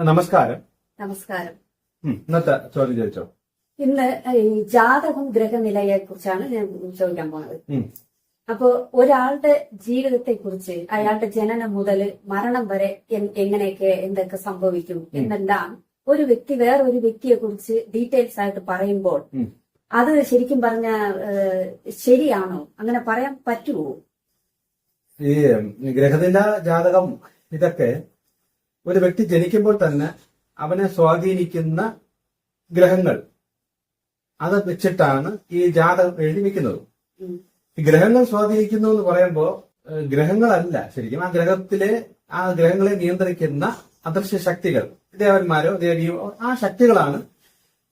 നമസ്കാരം. നമസ്കാരം. ഇന്നത്തെ ചോദ്യം ചോദിച്ചോ? ഇന്ന് ഈ ജാതകം ഗ്രഹനിലയെ കുറിച്ചാണ് ഞാൻ ചോദിക്കാൻ പോകുന്നത്. അപ്പോ ഒരാളുടെ ജീവിതത്തെ കുറിച്ച് അയാളുടെ ജനനം മുതൽ മരണം വരെ എങ്ങനെയൊക്കെ എന്തൊക്കെ സംഭവിക്കും എന്നെല്ലാം ഒരു വ്യക്തി വേറൊരു വ്യക്തിയെ കുറിച്ച് ഡീറ്റെയിൽസ് ആയിട്ട് പറയുമ്പോൾ അത് ശരിക്കും പറഞ്ഞ ശരിയാണോ? അങ്ങനെ പറയാൻ പറ്റുമോ ഈ ഗ്രഹനില ജാതകം ഇതൊക്കെ ഒരു വ്യക്തി ജനിക്കുമ്പോൾ തന്നെ അവനെ സ്വാധീനിക്കുന്ന ഗ്രഹങ്ങൾ അത് വെച്ചിട്ടാണ് ഈ ജാതകം എഴുതി വെക്കുന്നത്. ഗ്രഹങ്ങൾ സ്വാധീനിക്കുന്നു എന്ന് പറയുമ്പോൾ ഗ്രഹങ്ങളല്ല. ശരിക്കും ആ ഗ്രഹത്തിലെ ആ ഗ്രഹങ്ങളെ നിയന്ത്രിക്കുന്ന അദൃശ്യ ശക്തികൾ ദേവന്മാരോ ദേവിയോ ആ ശക്തികളാണ്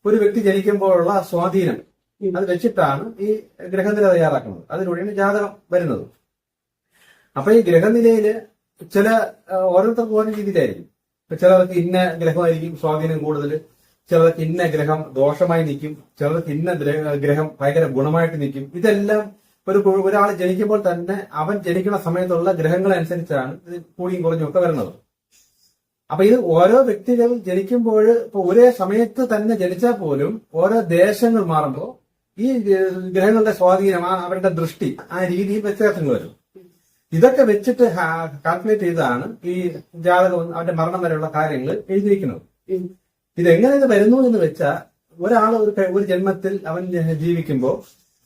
ഒരു വ്യക്തി ജനിക്കുമ്പോഴുള്ള സ്വാധീനം. അത് വെച്ചിട്ടാണ് ഈ ഗ്രഹനില തയ്യാറാക്കുന്നത്. അതിലൂടെയാണ് ജാതകം വരുന്നത്. അപ്പൊ ഈ ഗ്രഹനിലയിൽ ചില ഓരോരുത്തർക്ക് ഓരോ രീതിയിലായിരിക്കും. ഇപ്പൊ ചിലർക്ക് ഇന്ന ഗ്രഹമായിരിക്കും സ്വാധീനം കൂടുതൽ ചിലർക്ക് ഇന്ന ഗ്രഹം ദോഷമായി നിൽക്കും ചിലർക്ക് ഇന്ന ഗ്രഹം ഭയങ്കര ഗുണമായിട്ട് നിൽക്കും. ഇതെല്ലാം ഒരു ഒരാൾ ജനിക്കുമ്പോൾ തന്നെ അവൻ ജനിക്കുന്ന സമയത്തുള്ള ഗ്രഹങ്ങളനുസരിച്ചാണ് ഇത് കൂടിയും കുറഞ്ഞും ഒക്കെ വരുന്നത്. അപ്പൊ ഇത് ഓരോ വ്യക്തികളും ജനിക്കുമ്പോൾ ഇപ്പൊ ഒരേ സമയത്ത് തന്നെ ജനിച്ചാൽ പോലും ഓരോ ദേശങ്ങൾ മാറുമ്പോൾ ഈ ഗ്രഹങ്ങളുടെ സ്വാധീനം അവരുടെ ദൃഷ്ടി ആ രീതിയിൽ വ്യത്യാസങ്ങൾ വരും. ഇതൊക്കെ വെച്ചിട്ട് കാൽക്കുലേറ്റ് ചെയ്താണ് ഈ ജാതകം അവന്റെ മരണം വരെയുള്ള കാര്യങ്ങൾ എഴുതിയിരിക്കുന്നത്. ഇതെങ്ങനെ ഇത് വരുന്നു എന്ന് വെച്ചാൽ ഒരാൾ ഒരു ഒരു ജന്മത്തിൽ അവൻ ജീവിക്കുമ്പോൾ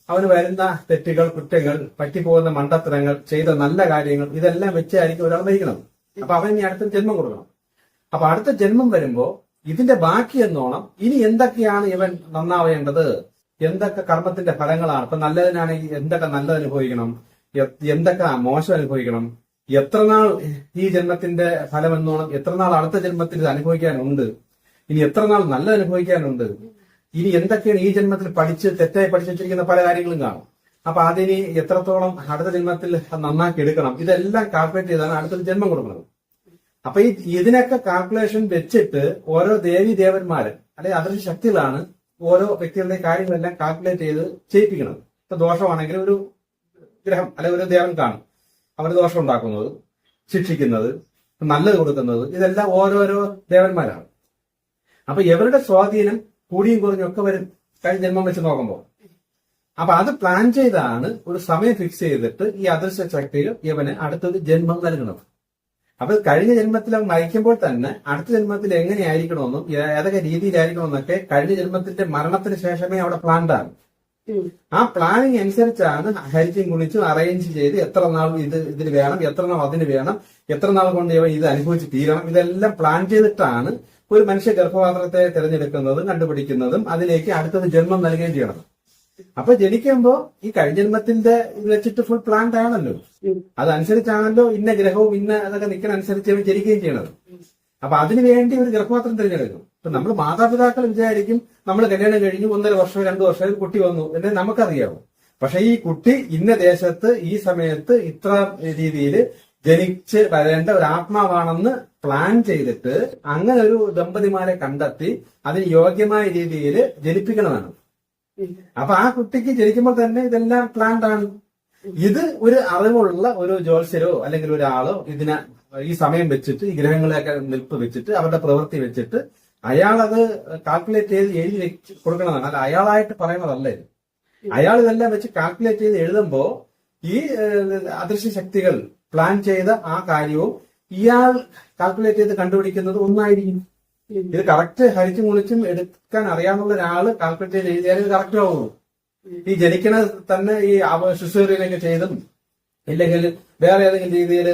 അവന് വരുന്ന തെറ്റുകൾ കുറ്റങ്ങൾ പറ്റിപ്പോകുന്ന മണ്ടത്തരങ്ങൾ ചെയ്ത നല്ല കാര്യങ്ങൾ ഇതെല്ലാം വെച്ചായിരിക്കും ഒരാൾ മരിക്കണം അപ്പൊ അവൻ ഇനി അടുത്ത ജന്മം കൊടുക്കണം. അപ്പൊ അടുത്ത ജന്മം വരുമ്പോൾ ഇതിന്റെ ബാക്കി എന്നോണം ഇനി എന്തൊക്കെയാണ് ഇവൻ നന്നാവേണ്ടത്? എന്തൊക്കെ കർമ്മത്തിന്റെ ഫലങ്ങളാണ്? ഇപ്പൊ നല്ലതിനാണെങ്കിൽ എന്തൊക്കെ നല്ലത് അനുഭവിക്കണം? എന്തൊക്കെ മോശം അനുഭവിക്കണം? എത്രനാൾ ഈ ജന്മത്തിന്റെ ഫലം എന്നോണം എത്ര നാൾ അടുത്ത ജന്മത്തിൽ ഇത് അനുഭവിക്കാനുണ്ട്? ഇനി എത്രനാൾ നല്ല അനുഭവിക്കാനുണ്ട്? ഇനി എന്തൊക്കെയാണ് ഈ ജന്മത്തിൽ പഠിച്ച് തെറ്റായി പഠിച്ചു വെച്ചിരിക്കുന്ന പല കാര്യങ്ങളും കാണും. അപ്പൊ അതിനി എത്രത്തോളം അടുത്ത ജന്മത്തിൽ നന്നാക്കി എടുക്കണം? ഇതെല്ലാം കാൽക്കുലേറ്റ് ചെയ്താണ് അടുത്തൊരു ജന്മം കൊടുക്കുന്നത്. അപ്പൊ ഈ ഇതിനൊക്കെ കാൽക്കുലേഷൻ വെച്ചിട്ട് ഓരോ ദേവി ദേവന്മാര് അല്ലെങ്കിൽ അതൊരു ശക്തികളാണ് ഓരോ വ്യക്തികളുടെ കാര്യങ്ങളെല്ലാം കാൽക്കുലേറ്റ് ചെയ്ത് ചെയ്യിപ്പിക്കുന്നത്. ഇപ്പൊ ദോഷമാണെങ്കിൽ ഒരു ഗ്രഹം അല്ലെങ്കിൽ ഒരു ദേവൻ കാണും. അവന് ദോഷം ഉണ്ടാക്കുന്നത് ശിക്ഷിക്കുന്നത് നല്ലത് കൊടുക്കുന്നത് ഇതെല്ലാം ഓരോരോ ദേവന്മാരാണ്. അപ്പൊ ഇവരുടെ സ്വാധീനം കൂടിയും കുറഞ്ഞും ഒക്കെ വരും കഴിഞ്ഞ ജന്മം വെച്ച് നോക്കുമ്പോൾ അപ്പൊ അത് പ്ലാൻ ചെയ്താണ് ഒരു സമയം ഫിക്സ് ചെയ്തിട്ട് ഈ അദൃശ്യ ശക്തികൾ ഇവന് അടുത്തൊരു ജന്മം നൽകുന്നത്. അപ്പൊ കഴിഞ്ഞ ജന്മത്തിൽ അവൻ മരിക്കുമ്പോൾ തന്നെ അടുത്ത ജന്മത്തിൽ എങ്ങനെയായിരിക്കണമെന്നും ഏതൊക്കെ രീതിയിലായിരിക്കണമെന്നൊക്കെ കഴിഞ്ഞ ജന്മത്തിന്റെ മരണത്തിന് ശേഷമേ അവിടെ പ്ലാൻഡാകും. ആ പ്ലാനിങ് അനുസരിച്ചാണ് ഹരിച്ചും കുളിച്ചും അറേഞ്ച് ചെയ്ത് എത്ര നാൾ ഇത് ഇതിന് വേണം എത്ര നാൾ അതിന് വേണം എത്ര നാൾ കൊണ്ട് ഇവ ഇത് അനുഭവിച്ച് തീരണം. ഇതെല്ലാം പ്ലാൻ ചെയ്തിട്ടാണ് ഒരു മനുഷ്യ ഗർഭപാത്രത്തെ തിരഞ്ഞെടുക്കുന്നതും കണ്ടുപിടിക്കുന്നതും അതിലേക്ക് അടുത്തത് ജന്മം നൽകുകയും ചെയ്യണം അപ്പൊ ജനിക്കുമ്പോ ഈ കഴിഞ്ഞ ജന്മത്തിന്റെ ഇത് വെച്ചിട്ട് ഫുൾ പ്ലാൻഡ് ആണല്ലോ. അതനുസരിച്ചാണല്ലോ ഇന്ന ഗ്രഹവും ഇന്ന അതൊക്കെ നിൽക്കുന്ന അനുസരിച്ച് ജനിക്കുകയും ചെയ്യണത്. അപ്പൊ അതിനു വേണ്ടി ഒരു ഗർഭപാത്രം തിരഞ്ഞെടുക്കും. ഇപ്പൊ നമ്മൾ മാതാപിതാക്കൾ വിചാരിക്കും നമ്മൾ കല്യാണം കഴിഞ്ഞു ഒന്നര വർഷം രണ്ടു വർഷം കുട്ടി വന്നു. എന്നെ നമുക്കറിയാവും. പക്ഷെ ഈ കുട്ടി ഇന്ന ദേശത്ത് ഈ സമയത്ത് ഇത്ര രീതിയിൽ ജനിച്ച് വരേണ്ട ഒരു ആത്മാവാണെന്ന് പ്ലാൻ ചെയ്തിട്ട് അങ്ങനെ ഒരു ദമ്പതിമാരെ കണ്ടെത്തി അതിന് യോഗ്യമായ രീതിയിൽ ജനിപ്പിക്കണതാണ് ഉം. അപ്പൊ ആ കുട്ടിക്ക് ജനിക്കുമ്പോൾ തന്നെ ഇതെല്ലാം പ്ലാൻഡ് ആണ്. ഇത് ഒരു അറിവുള്ള ഒരു ജോത്സ്യരോ അല്ലെങ്കിൽ ഒരാളോ ഇതിനെ ഈ സമയം വെച്ചിട്ട് ഈ ഗ്രഹങ്ങളെയൊക്കെ നിൽപ്പ് വെച്ചിട്ട് അവരുടെ പ്രവൃത്തി വെച്ചിട്ട് അയാളത് കാൽക്കുലേറ്റ് ചെയ്ത് എഴുതി കൊടുക്കണതാണ്. അല്ല അയാളായിട്ട് പറയണതല്ല ഇത്. അയാൾ ഇതെല്ലാം വെച്ച് കാൽക്കുലേറ്റ് ചെയ്ത് എഴുതുമ്പോൾ ഈ അദൃശ്യ ശക്തികൾ പ്ലാൻ ചെയ്ത ആ കാര്യവും ഇയാൾ കാൽക്കുലേറ്റ് ചെയ്ത് കണ്ടുപിടിക്കുന്നത് ഒന്നായിരിക്കും. ഇത് കറക്റ്റ് ഹരിച്ചും കുളിച്ചും എടുക്കാൻ അറിയാവുന്ന ഒരാൾ കാൽക്കുലേറ്റ് ചെയ്ത് എഴുതിയാൽ ഇത് കറക്റ്റ് ആവുള്ളൂ. ഈ ജനിക്കണ തന്നെ ഈ ശുശ്രൂഷയിലൊക്കെ ചെയ്തും ഇല്ലെങ്കിൽ വേറെ ഏതെങ്കിലും രീതിയിൽ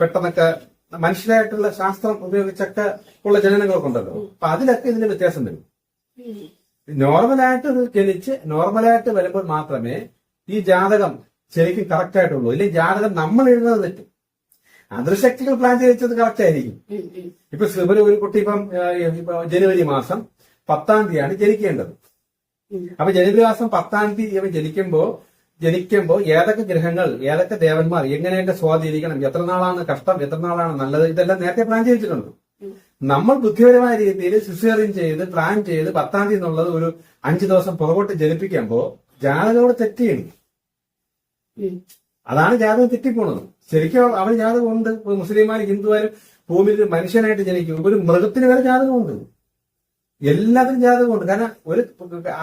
പെട്ടെന്നൊക്കെ മനുഷ്യരായിട്ടുള്ള ശാസ്ത്രം ഉപയോഗിച്ചൊക്കെ ഉള്ള ജനനങ്ങളൊക്കെ ഉണ്ടല്ലോ അപ്പൊ അതിലൊക്കെ ഇതിന്റെ വ്യത്യാസം വരും. നോർമലായിട്ട് ഇത് ജനിച്ച് നോർമലായിട്ട് വരുമ്പോൾ മാത്രമേ ഈ ജാതകം ശരിക്കും കറക്റ്റ് ആയിട്ടുള്ളൂ. ഇല്ലെങ്കിൽ ജാതകം നമ്മൾ എഴുതുന്നത് തെറ്റും. അദൃശക്തികൾ പ്ലാൻ ചെയ്തത് കറക്റ്റ് ആയിരിക്കും. ഇപ്പൊ ഒരു ഒരു കുട്ടി ഇപ്പം ജനുവരി മാസം പത്താം തീയതിയാണ് ജനിക്കേണ്ടത്. അപ്പൊ ജനുവരി മാസം പത്താം തീയതി ഇവൻ ജനിക്കുമ്പോ ജനിക്കുമ്പോ ഏതൊക്കെ ഗ്രഹങ്ങൾ ഏതൊക്കെ ദേവന്മാർ എങ്ങനെയൊക്കെ സ്വാധീനിക്കണം എത്ര നാളാണ് കഷ്ടം എത്ര നാളാണ് നല്ലത് ഇതെല്ലാം നേരത്തെ പ്ലാൻ ചെയ്തിട്ടുണ്ട്. നമ്മൾ ബുദ്ധിപരമായ രീതിയിൽ സിസേറിയൻ ചെയ്ത് പ്ലാൻ ചെയ്ത് പത്താം തീയതി എന്നുള്ളത് ഒരു അഞ്ചു ദിവസം പുറകോട്ട് ജനിപ്പിക്കുമ്പോൾ ജാതകോട് തെറ്റിയാണ് അതാണ് ജാതകം തെറ്റിപ്പോണത്. ശരിക്കും അവർ ജാതകം ഉണ്ട് ഇപ്പൊ മുസ്ലിംമാരും ഹിന്ദുവാരും ഭൂമിയിൽ ഒരു മനുഷ്യനായിട്ട് ജനിക്കും. ഒരു മൃഗത്തിന് വരെ ജാതകമുണ്ട്. എല്ലാത്തിനും ജാതകമുണ്ട്. കാരണം ഒരു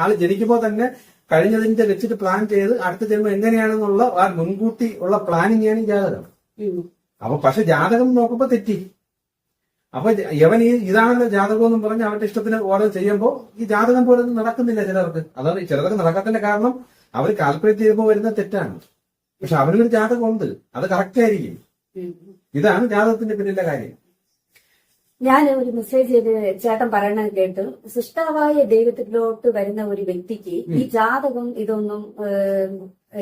ആൾ ജനിക്കുമ്പോൾ തന്നെ കഴിഞ്ഞതിന്റെ വെച്ചിട്ട് പ്ലാൻ ചെയ്ത് അടുത്ത ജന്മം എങ്ങനെയാണെന്നുള്ള ആ മുൻകൂട്ടി ഉള്ള പ്ലാനിങ് ആണ് ജാതകം. അപ്പൊ പക്ഷെ ജാതകം നോക്കുമ്പോ തെറ്റി. അപ്പൊ യവൻ ഈ ഇതാണല്ലോ ജാതകം എന്നും പറഞ്ഞ് അവന്റെ ഇഷ്ടത്തിന് ഓരോ ചെയ്യുമ്പോൾ ഈ ജാതകം പോലെ നടക്കുന്നില്ല ചിലർക്ക്. അതാണ് ചിലർക്ക് നടക്കാത്തതിന്റെ കാരണം അവർ കാൽക്കുലേറ്റ് ചെയ്യുമ്പോൾ വരുന്ന തെറ്റാണ്. പക്ഷെ അവനൊരു ജാതകം ഉണ്ട് അത് കറക്റ്റ് ആയിരിക്കും. ഇതാണ് ജാതകത്തിന്റെ പിന്നിലെ കാര്യം. ഞാൻ ഒരു മെസ്സേജ് ചെയ്ത് ചേട്ടൻ പറയണത് കേട്ടു സൃഷ്ടാവായ ദൈവത്തിലോട്ട് വരുന്ന ഒരു വ്യക്തിക്ക് ഈ ജാതകം ഇതൊന്നും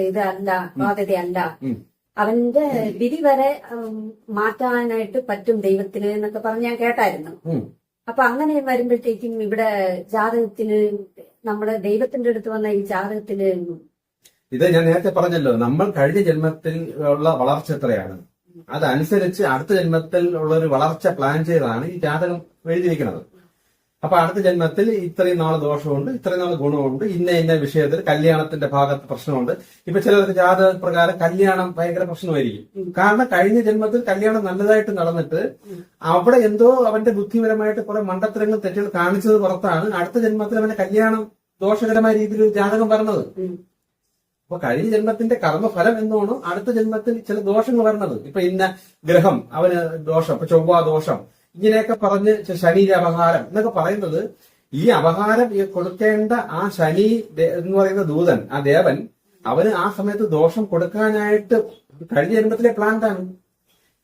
ഇതല്ല ബാധ്യതയല്ല. അവന്റെ വിധി വരെ മാറ്റാനായിട്ട് പറ്റും ദൈവത്തിന് എന്നൊക്കെ പറഞ്ഞ് ഞാൻ കേട്ടായിരുന്നു. അപ്പൊ അങ്ങനെ വരുമ്പോഴത്തേക്കും ഇവിടെ ജാതകത്തിന് നമ്മുടെ ദൈവത്തിന്റെ അടുത്ത് വന്ന ഈ ജാതകത്തിന് ഇത് ഞാൻ നേരത്തെ പറഞ്ഞല്ലോ നമ്മൾ കഴിഞ്ഞ ജന്മത്തിൽ ഉള്ള വളർച്ച എത്രയാണ്? അതനുസരിച്ച് അടുത്ത ജന്മത്തിൽ ഉള്ള ഒരു വളർച്ച പ്ലാൻ ചെയ്താണ് ഈ ജാതകം എഴുതിയിരിക്കുന്നത്. അപ്പൊ അടുത്ത ജന്മത്തിൽ ഇത്രയും നാൾ ദോഷമുണ്ട് ഇത്രയും നാൾ ഗുണമുണ്ട് ഇന്ന ഇന്ന വിഷയത്തിൽ കല്യാണത്തിന്റെ ഭാഗത്ത് പ്രശ്നമുണ്ട്. ഇപ്പൊ ചിലർക്ക് ജാതക പ്രകാരം കല്യാണം ഭയങ്കര പ്രശ്നമായിരിക്കും. കാരണം കഴിഞ്ഞ ജന്മത്തിൽ കല്യാണം നല്ലതായിട്ട് നടന്നിട്ട് അവിടെ എന്തോ അവന്റെ ബുദ്ധിപരമായിട്ട് കുറെ മണ്ടത്തരങ്ങൾ തെറ്റുകൾ കാണിച്ചത് പുറത്താണ്. അടുത്ത ജന്മത്തിൽ അവന്റെ കല്യാണം ദോഷകരമായ രീതിയിൽ ജാതകം പറഞ്ഞത്. അപ്പൊ കഴിഞ്ഞ ജന്മത്തിന്റെ കർമ്മഫലം എന്നോണം അടുത്ത ജന്മത്തിൽ ചില ദോഷങ്ങൾ വരുന്നത് ഇപ്പൊ ഇന്ന ഗ്രഹം അവന് ദോഷം ഇപ്പൊ ചൊവ്വ ദോഷം ഇങ്ങനെയൊക്കെ പറഞ്ഞ് ശരീര അപഹാരം എന്നൊക്കെ പറയുന്നത് ഈ അപഹാരം കൊടുക്കേണ്ട ആ ശനി എന്ന് പറയുന്ന ദൂതൻ ആ ദേവൻ അവന് ആ സമയത്ത് ദോഷം കൊടുക്കാനായിട്ട് കഴിഞ്ഞ ജന്മത്തിലെ പ്ലാൻ പ്ലാന്റാണ്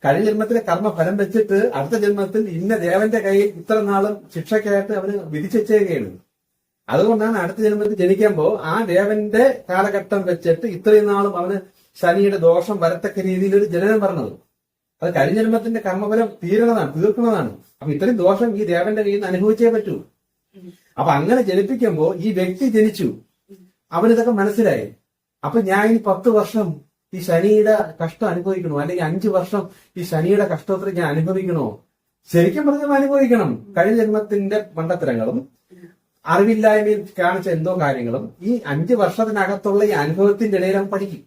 കഴിഞ്ഞ ജന്മത്തിലെ കർമ്മഫലം വെച്ചിട്ട് അടുത്ത ജന്മത്തിൽ ഇന്ന ദേവന്റെ കയ്യിൽ ഇത്ര നാളും ശിക്ഷയ്ക്കായിട്ട് അവന് വിധിച്ചേക്കുകയാണ് അതുകൊണ്ടാണ് അടുത്ത ജന്മത്തിൽ ജനിക്കുമ്പോൾ ആ ദേവന്റെ കാലഘട്ടം വെച്ചിട്ട് ഇത്രയും നാളും അവന് ശനിയുടെ ദോഷം വരത്തക്ക രീതിയിൽ ഒരു ജനനം പറഞ്ഞത്. അത് കഴിഞ്ഞ ജന്മത്തിന്റെ കർമ്മഫലം തീരണതാണ് തീർക്കുന്നതാണ്. അപ്പൊ ഇത്രയും ദോഷം ഈ ദേവന്റെ കയ്യിൽ നിന്ന് അനുഭവിച്ചേ പറ്റൂ. അപ്പൊ അങ്ങനെ ജനിപ്പിക്കുമ്പോൾ ഈ വ്യക്തി ജനിച്ചു. അവനിതൊക്കെ മനസ്സിലായി. അപ്പൊ ഞാൻ ഈ പത്ത് വർഷം ഈ ശനിയുടെ കഷ്ടം അനുഭവിക്കണോ? അല്ലെങ്കിൽ അഞ്ചു വർഷം ഈ ശനിയുടെ കഷ്ടത്തിൽ ഞാൻ അനുഭവിക്കണോ? ശരിക്കും പറഞ്ഞാൽ അനുഭവിക്കണം. കഴിഞ്ഞ ജന്മത്തിന്റെ മണ്ടത്തരങ്ങളും അറിവില്ലായ്മയിൽ കാണിച്ച എന്തോ കാര്യങ്ങളും ഈ അഞ്ചു വർഷത്തിനകത്തുള്ള ഈ അനുഭവത്തിന്റെ ഇടയിൽ അവൻ പഠിക്കും.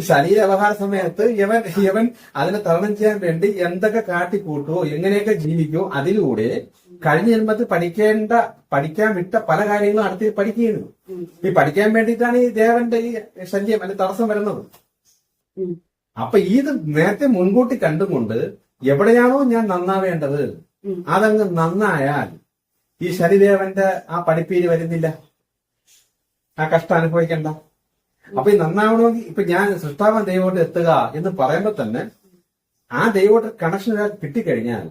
ശരീര വ്യവഹാര സമയത്ത് ഇവൻ ഇവൻ അതിനെ തരണം ചെയ്യാൻ വേണ്ടി എന്തൊക്കെ കാട്ടിക്കൂട്ടുവോ എങ്ങനെയൊക്കെ ജീവിക്കോ അതിലൂടെ കഴിഞ്ഞ ജന്മത്തിൽ പഠിക്കേണ്ട പഠിക്കാൻ വിട്ട പല കാര്യങ്ങളും അടുത്ത് പഠിക്കുകയാണ്. ഈ പഠിക്കാൻ വേണ്ടിയിട്ടാണ് ഈ ദേവന്റെ ഈ ശല്യം അല്ലെങ്കിൽ തടസ്സം വരുന്നത്. അപ്പൊ ഇത് നേരത്തെ മുൻകൂട്ടി കണ്ടുകൊണ്ട് എവിടെയാണോ ഞാൻ നന്നാവേണ്ടത്. അതങ്ങ് നന്നായാൽ ഈ ശനിദേവന്റെ ആ പഠിപ്പീര് വരുന്നില്ല. ആ കഷ്ടം അനുഭവിക്കണ്ട. അപ്പൊ ഈ നന്നാവണമെങ്കിൽ ഇപ്പൊ ഞാൻ സൃഷ്ടാവൻ ദൈവോട്ട് എത്തുക എന്ന് പറയുമ്പോ തന്നെ ആ ദൈവോട്ട് കണക്ഷൻ കിട്ടിക്കഴിഞ്ഞാൽ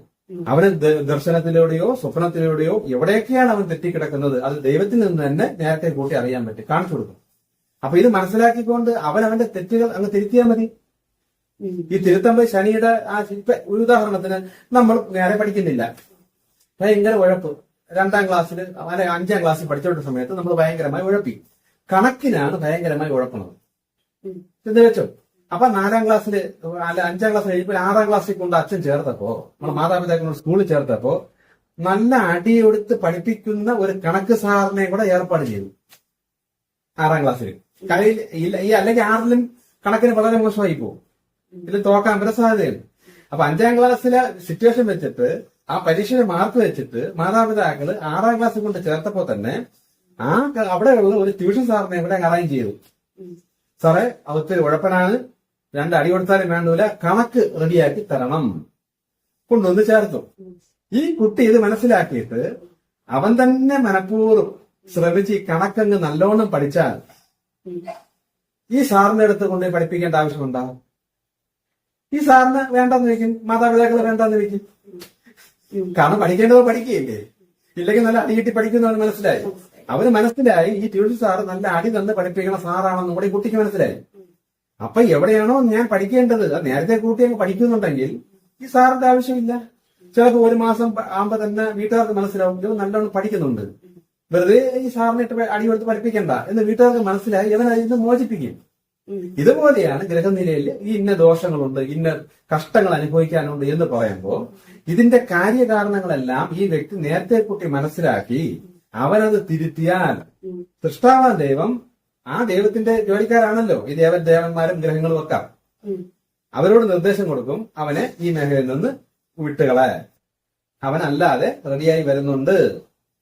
അവന് ദർശനത്തിലൂടെയോ സ്വപ്നത്തിലൂടെയോ എവിടെയൊക്കെയാണ് അവൻ തെറ്റിക്കിടക്കുന്നത് അത് ദൈവത്തിൽ നിന്ന് തന്നെ നേരത്തെ കൂട്ടി അറിയാൻ പറ്റും കാണിച്ചു കൊടുക്കും. അപ്പൊ ഇത് മനസ്സിലാക്കിക്കൊണ്ട് അവൻ അവന്റെ തെറ്റുകൾ അങ്ങ് തിരുത്തിയാൽ മതി. ഈ തിരുത്തമ്പ ശനിയുടെ ആ ഒരു ഉദാഹരണത്തിന് നമ്മൾ നേരെ പഠിക്കുന്നില്ല. ഭയങ്കര ഉഴപ്പ്. രണ്ടാം ക്ലാസ്സിൽ അല്ലെ അഞ്ചാം ക്ലാസ്സിൽ പഠിച്ചോണ്ട സമയത്ത് നമ്മൾ ഭയങ്കരമായി ഉഴപ്പി. കണക്കിനാണ് ഭയങ്കരമായി ഉഴപ്പണത് ഉം, എന്ന് വെച്ചോ. അപ്പൊ നാലാം ക്ലാസ്സിൽ അല്ല അഞ്ചാം ക്ലാസ് കഴിയുമ്പോൾ ആറാം ക്ലാസ്സിൽ കൊണ്ട് അച്ഛൻ ചേർത്തപ്പോ നമ്മുടെ മാതാപിതാക്കളോട് സ്കൂളിൽ ചേർത്തപ്പോ നല്ല അടിയെടുത്ത് പഠിപ്പിക്കുന്ന ഒരു കണക്ക് സാറിനെ കൂടെ ഏർപ്പാട് ചെയ്തു. ആറാം ക്ലാസ്സിൽ ഇല്ല- ഈ അല്ലെങ്കിൽ ആറിലും കണക്കിന് വളരെ മോശമായി പോകും ഇതിൽ തോക്കാൻ വരെ സാധ്യതയുണ്ട്. അപ്പൊ അഞ്ചാം ക്ലാസ്സിലെ സിറ്റുവേഷൻ വെച്ചിട്ട് ആ പരീക്ഷയുടെ മാർക്ക് വെച്ചിട്ട് മാതാപിതാക്കൾ ആറാം ക്ലാസ് കൊണ്ട് ചേർത്തപ്പോ തന്നെ ആ അവിടെയുള്ള ഒരു ട്യൂഷൻ സാറിനെ ഇവിടെ അറേഞ്ച് ചെയ്തു. സാറേ അവത്ത് ഉഴപ്പനാണ്. രണ്ട് അടി കൊടുത്താലും വേണ്ടൂല. കണക്ക് റെഡിയാക്കി തരണം. കൊണ്ടുവന്ന് ചേർത്തു. ഈ കുട്ടി ഇത് മനസ്സിലാക്കിയിട്ട് അവൻ തന്നെ മനഃപൂർവം ശ്രമിച്ച് ഈ കണക്കങ്ങ് നല്ലോണം പഠിച്ചാൽ ഈ സാറിന്റെ അടുത്ത് കൊണ്ടുപോയി പഠിപ്പിക്കേണ്ട ആവശ്യമുണ്ടാവും ഈ സാറിന് വേണ്ടെന്ന് വെക്കും മാതാപിതാക്കൾ വേണ്ടെന്ന് വെക്കും. കാരണം പഠിക്കേണ്ടത് പഠിക്കുകയില്ലേ? ഇല്ലെങ്കിൽ നല്ല അടി കിട്ടി പഠിക്കുന്നവർ മനസ്സിലായി. അവന് മനസ്സിലായി ഈ ട്യൂഷൻ സാറ് നല്ല അടി തന്ന് പഠിപ്പിക്കുന്ന സാറാണെന്ന് കൂടെ കുട്ടിക്ക് മനസ്സിലായി. അപ്പൊ എവിടെയാണോ ഞാൻ പഠിക്കേണ്ടത് നേരത്തെ കൂട്ടി അങ്ങ് പഠിക്കുന്നുണ്ടെങ്കിൽ ഈ സാറിന്റെ ആവശ്യമില്ല. ചിലപ്പോൾ ഒരു മാസം ആകുമ്പോ തന്നെ വീട്ടുകാർക്ക് മനസ്സിലാവും നല്ലോണം പഠിക്കുന്നുണ്ട്. വെറുതെ ഈ സാറിനെ ഇട്ട് അടി കൊടുത്ത് പഠിപ്പിക്കണ്ട. എന്ന് വീട്ടുകാർക്ക് മനസ്സിലായി ഇവൻ അതിൽ മോചിപ്പിക്കും. ഇതുപോലെയാണ് ഗ്രഹനിലയിൽ ഈ ഇന്ന ദോഷങ്ങളുണ്ട് ഇന്ന കഷ്ടങ്ങൾ അനുഭവിക്കാനുണ്ട് എന്ന് പറയുമ്പോൾ ഇതിന്റെ കാര്യകാരണങ്ങളെല്ലാം ഈ വ്യക്തി നേരത്തെ കൂട്ടി മനസ്സിലാക്കി അവനത് തിരുത്തിയാൽ സൃഷ്ടാവ സൃഷ്ടാവാൻ ദൈവം ആ ദൈവത്തിന്റെ ജോലിക്കാരാണല്ലോ. ഈ ദേവൻ ദേവന്മാരും ഗ്രഹങ്ങളും ഒക്കെ. അവരോട് നിർദ്ദേശം കൊടുക്കും അവനെ ഈ മേഖലയിൽ നിന്ന് വിട്ടുകളെ. അവനല്ലാതെ റെഡിയായി വരുന്നുണ്ട്.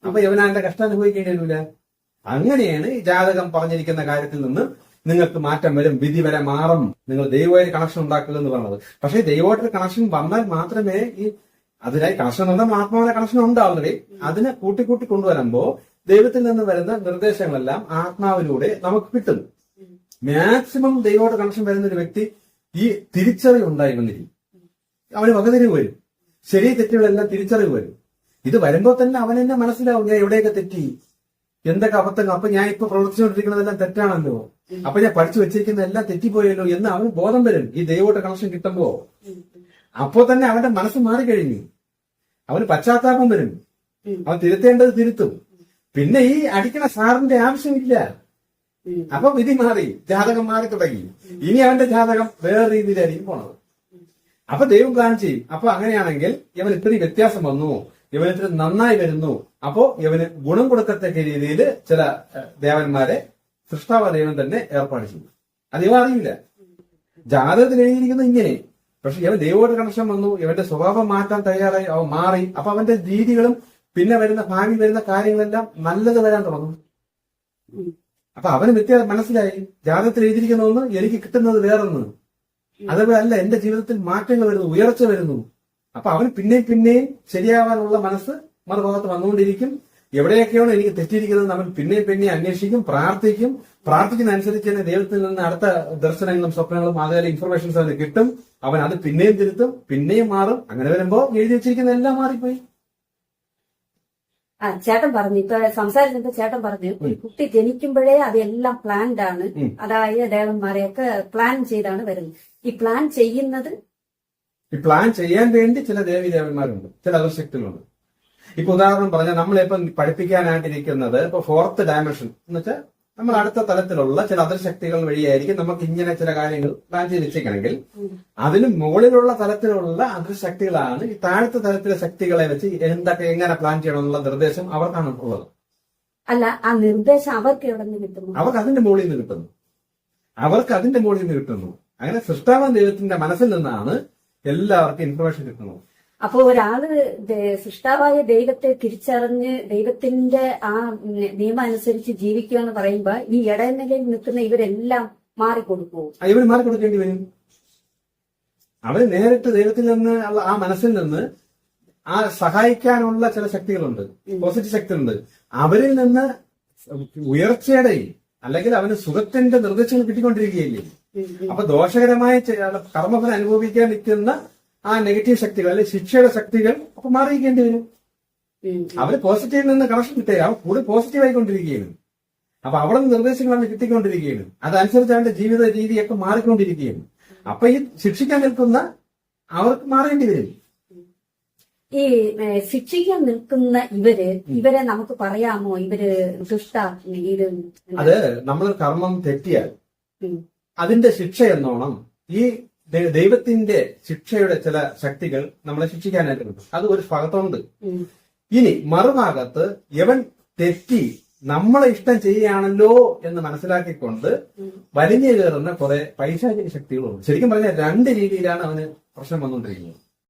അപ്പൊ ഇവനാന്റെ കഷ്ടം അനുഭവിക്കേണ്ടി വരില്ല അങ്ങനെയാണ് ഈ ജാതകം പറഞ്ഞിരിക്കുന്ന കാര്യത്തിൽ നിന്ന് നിങ്ങൾക്ക് മാറ്റം വരും വിധി വരെ മാറും. നിങ്ങൾ ദൈവമായിട്ട് കണക്ഷൻ ഉണ്ടാക്കുക എന്ന് പറയുന്നത് പക്ഷേ ദൈവമായിട്ട് കണക്ഷൻ വന്നാൽ മാത്രമേ ഈ അതിനായി കണക്ഷൻ വന്നാൽ ആത്മാവിനെ കണക്ഷൻ ഉണ്ട് ഓൾറെഡി അതിനെ കൂട്ടിക്കൂട്ടി കൊണ്ടുവരുമ്പോ ദൈവത്തിൽ നിന്ന് വരുന്ന നിർദ്ദേശങ്ങളെല്ലാം ആത്മാവിലൂടെ നമുക്ക് കിട്ടും. മാക്സിമം ദൈവമായിട്ട് കണക്ഷൻ വരുന്ന ഒരു വ്യക്തി ഈ തിരിച്ചറിവ് ഉണ്ടായി വന്നിരിക്കും. അവന് വകതിരിവ് വരും. ശരി തെറ്റുകളെല്ലാം തിരിച്ചറിവ് വരും. ഇത് വരുമ്പോ തന്നെ അവൻ എന്നെ മനസ്സിലാവും ഞാൻ എവിടെയൊക്കെ തെറ്റി? എന്തൊക്കെ അബദ്ധങ്ങൾ? അപ്പൊ ഞാൻ ഇപ്പൊ പ്രവർത്തിച്ചുകൊണ്ടിരിക്കുന്നതെല്ലാം തെറ്റാണല്ലോ. അപ്പൊ ഞാൻ പഠിച്ചു വെച്ചിരിക്കുന്ന എല്ലാം തെറ്റിപ്പോയല്ലോ എന്ന് അവന് ബോധം വരും. ഈ ദൈവോട്ട് കണക്ഷൻ കിട്ടുമ്പോ. അപ്പോ തന്നെ അവന്റെ മനസ്സ് മാറിക്കഴിഞ്ഞു അവന് പശ്ചാത്താപം വരും. അവൻ തിരുത്തേണ്ടത് തിരുത്തും. പിന്നെ ഈ അടിക്കണ സാറിന്റെ ആവശ്യമില്ല. അപ്പൊ വിധി മാറി. ജാതകം മാറി തുടങ്ങി. ഇനി അവന്റെ ജാതകം വേറെ രീതിയിലായിരിക്കും പോണത്. അപ്പൊ ദൈവം പ്ലാൻ ചെയ്യും അപ്പൊ അങ്ങനെയാണെങ്കിൽ ഇവൻ ഇത്രയും വ്യത്യാസം വന്നു. ഇവൻ ഇത്ര നന്നായി വരുന്നു. അപ്പോ ഇവന് ഗുണം കൊടുക്കത്തക്ക രീതിയിൽ ചില ദേവന്മാരെ സൃഷ്ടാവ ദൈവം തന്നെ ഏർപ്പാട് ചെയ്തു ഇവ അറിയില്ല. ജാതകത്തിൽ എഴുതിയിരിക്കുന്നത് ഇങ്ങനെ. പക്ഷെ ഇവൻ ദൈവോട് കണക്ഷൻ വന്നു ഇവന്റെ സ്വഭാവം മാറ്റാൻ തയ്യാറായി അവ മാറി. അപ്പൊ അവന്റെ രീതികളും പിന്നെ വരുന്ന ഭാവി വരുന്ന കാര്യങ്ങളെല്ലാം നല്ലത് വരാൻ തുടങ്ങും. അപ്പൊ അവന് വ്യത്യാസം മനസ്സിലായി. ജാതകത്തിൽ എഴുതിയിരിക്കുന്ന ഒന്ന് എനിക്ക് കിട്ടുന്നത് വേറൊന്ന്. അതേപോലെ അല്ല എന്റെ ജീവിതത്തിൽ മാറ്റങ്ങൾ വരുന്നു ഉയർച്ച വരുന്നു. അപ്പൊ അവന് പിന്നെയും പിന്നെയും ശരിയാവാനുള്ള മനസ്സ് മറുഭാഗത്ത് വന്നുകൊണ്ടിരിക്കും. എവിടെയൊക്കെയാണോ എനിക്ക് തെറ്റിയിരിക്കുന്നത് നമ്മൾ പിന്നെയും പിന്നെയും അന്വേഷിക്കും പ്രാർത്ഥിക്കും. പ്രാർത്ഥിക്കുന്ന അനുസരിച്ച് തന്നെ ദൈവത്തിൽ നിന്ന് അടുത്ത ദർശനങ്ങളും സ്വപ്നങ്ങളും അതുപോലെ ഇൻഫർമേഷൻസ് അവന് കിട്ടും. അവൻ അത് പിന്നെയും തിരുത്തും പിന്നെയും മാറും. അങ്ങനെ വരുമ്പോ എഴുതി വെച്ചിരിക്കുന്ന എല്ലാം മാറിപ്പോയി. ആ ചേട്ടൻ പറഞ്ഞു ഇപ്പൊ സംസാരിച്ചപ്പോ ചേട്ടൻ പറഞ്ഞു കുട്ടി ജനിക്കുമ്പോഴേ അതെല്ലാം പ്ലാൻഡ് ആണ്. അതായത് ദേവന്മാരെയൊക്കെ പ്ലാൻ ചെയ്താണ് വരുന്നത്. ഈ പ്ലാൻ ചെയ്യുന്നത് ഈ പ്ലാൻ ചെയ്യാൻ വേണ്ടി ചില ദേവി ദേവന്മാരുണ്ട് ചില അദർശക്തികളുണ്ട് ഇപ്പൊ ഉദാഹരണം പറഞ്ഞാൽ നമ്മളിപ്പം പഠിപ്പിക്കാനായിട്ടിരിക്കുന്നത് ഇപ്പൊ ഫോർത്ത് ഡയമെൻഷൻ എന്ന് വെച്ചാൽ നമ്മൾ അടുത്ത തലത്തിലുള്ള ചില അതിർശക്തികൾ വഴിയായിരിക്കും നമുക്ക് ഇങ്ങനെ ചില കാര്യങ്ങൾ പ്ലാൻ ചെയ്ത് വെച്ചേക്കണമെങ്കിൽ അതിന് മുകളിലുള്ള തലത്തിലുള്ള അതിർശക്തികളാണ് ഈ താഴത്തെ തലത്തിലെ ശക്തികളെ വെച്ച് എന്തൊക്കെ എങ്ങനെ പ്ലാൻ ചെയ്യണം എന്നുള്ള നിർദ്ദേശം അവർക്കാണ് ഉള്ളത്. അല്ല ആ നിർദ്ദേശം അവർക്ക് എവിടെ നിന്ന് കിട്ടുന്നു? അവർക്ക് അതിന്റെ മുകളിൽ നിന്ന് കിട്ടുന്നു. അവർക്ക് അതിന്റെ മുകളിൽ നിന്ന് കിട്ടുന്നു. അങ്ങനെ സൃഷ്ടാവൻ ദൈവത്തിന്റെ മനസ്സിൽ നിന്നാണ് എല്ലാവർക്കും ഇൻഫർമേഷൻ കിട്ടുന്നത്. അപ്പൊ ഒരാൾ സൃഷ്ടാവായ ദൈവത്തെ തിരിച്ചറിഞ്ഞ് ദൈവത്തിന്റെ ആ നിയമം അനുസരിച്ച് ജീവിക്കുക എന്ന് പറയുമ്പോ ഈ ഇടനിലയിൽ നിൽക്കുന്ന ഇവരെല്ലാം മാറിക്കൊടുക്കുവോ? ഇവർ മാറിക്കൊടുക്കേണ്ടി മാറി കൊടുക്കേണ്ടി വരും. അവർ നേരിട്ട് ദൈവത്തിൽ നിന്ന് ആ മനസ്സിൽ നിന്ന് ആ സഹായിക്കാനുള്ള ചില ശക്തികളുണ്ട്. പോസിറ്റീവ് ശക്തി ഉണ്ട് അവരിൽ നിന്ന് ഉയർച്ചയുടെ അല്ലെങ്കിൽ അവന് സുഖത്തിന്റെ നിർദ്ദേശങ്ങൾ കിട്ടിക്കൊണ്ടിരിക്കുകയില്ലേ? അപ്പൊ ദോഷകരമായ കർമ്മഫലം അനുഭവിക്കാൻ നിൽക്കുന്ന ആ നെഗറ്റീവ് ശക്തികൾ അല്ലെ ശിക്ഷയുടെ ശക്തികൾ അപ്പൊ മാറിയിരിക്കേണ്ടി വരും. അവർ പോസിറ്റീവിൽ നിന്ന് കണക്ഷൻ കിട്ടുക അവൻ കൂടെ പോസിറ്റീവ് ആയിക്കൊണ്ടിരിക്കുകയാണ്. അപ്പൊ അവിടെ നിന്ന് നിർദ്ദേശങ്ങളാണ് കിട്ടിക്കൊണ്ടിരിക്കുകയാണ്. അതനുസരിച്ച് അവന്റെ ജീവിത രീതിയൊക്കെ മാറിക്കൊണ്ടിരിക്കുകയാണ്. അപ്പൊ ഈ ശിക്ഷിക്കാൻ നിൽക്കുന്ന അവർക്ക് മാറേണ്ടി വരും. ഈ ശിക്ഷിക്കാൻ നിൽക്കുന്ന ഇവർ ഇവരെ നമുക്ക് പറയാമോ? ഇവർ ദുഷ്ട ഇത് അത് നമ്മൾ കർമ്മം തെറ്റിയാൽ അതിന്റെ ശിക്ഷ എന്നോണം ഈ ദൈവത്തിന്റെ ശിക്ഷയുടെ ചില ശക്തികൾ നമ്മളെ ശിക്ഷിക്കാനായിട്ട് കിട്ടും അത് ഒരു ഭാഗത്തുണ്ട്. ഇനി മറുഭാഗത്ത് യവൻ തെറ്റി നമ്മളെ ഇഷ്ടം ചെയ്യുകയാണല്ലോ എന്ന് മനസ്സിലാക്കിക്കൊണ്ട് വലിഞ്ഞു കയറുന്ന കുറെ പൈശാചിക ശക്തികളുണ്ട്. ശരിക്കും പറഞ്ഞാൽ രണ്ട് രീതിയിലാണ് അവന് പ്രശ്നം വന്നുകൊണ്ടിരിക്കുന്നത്.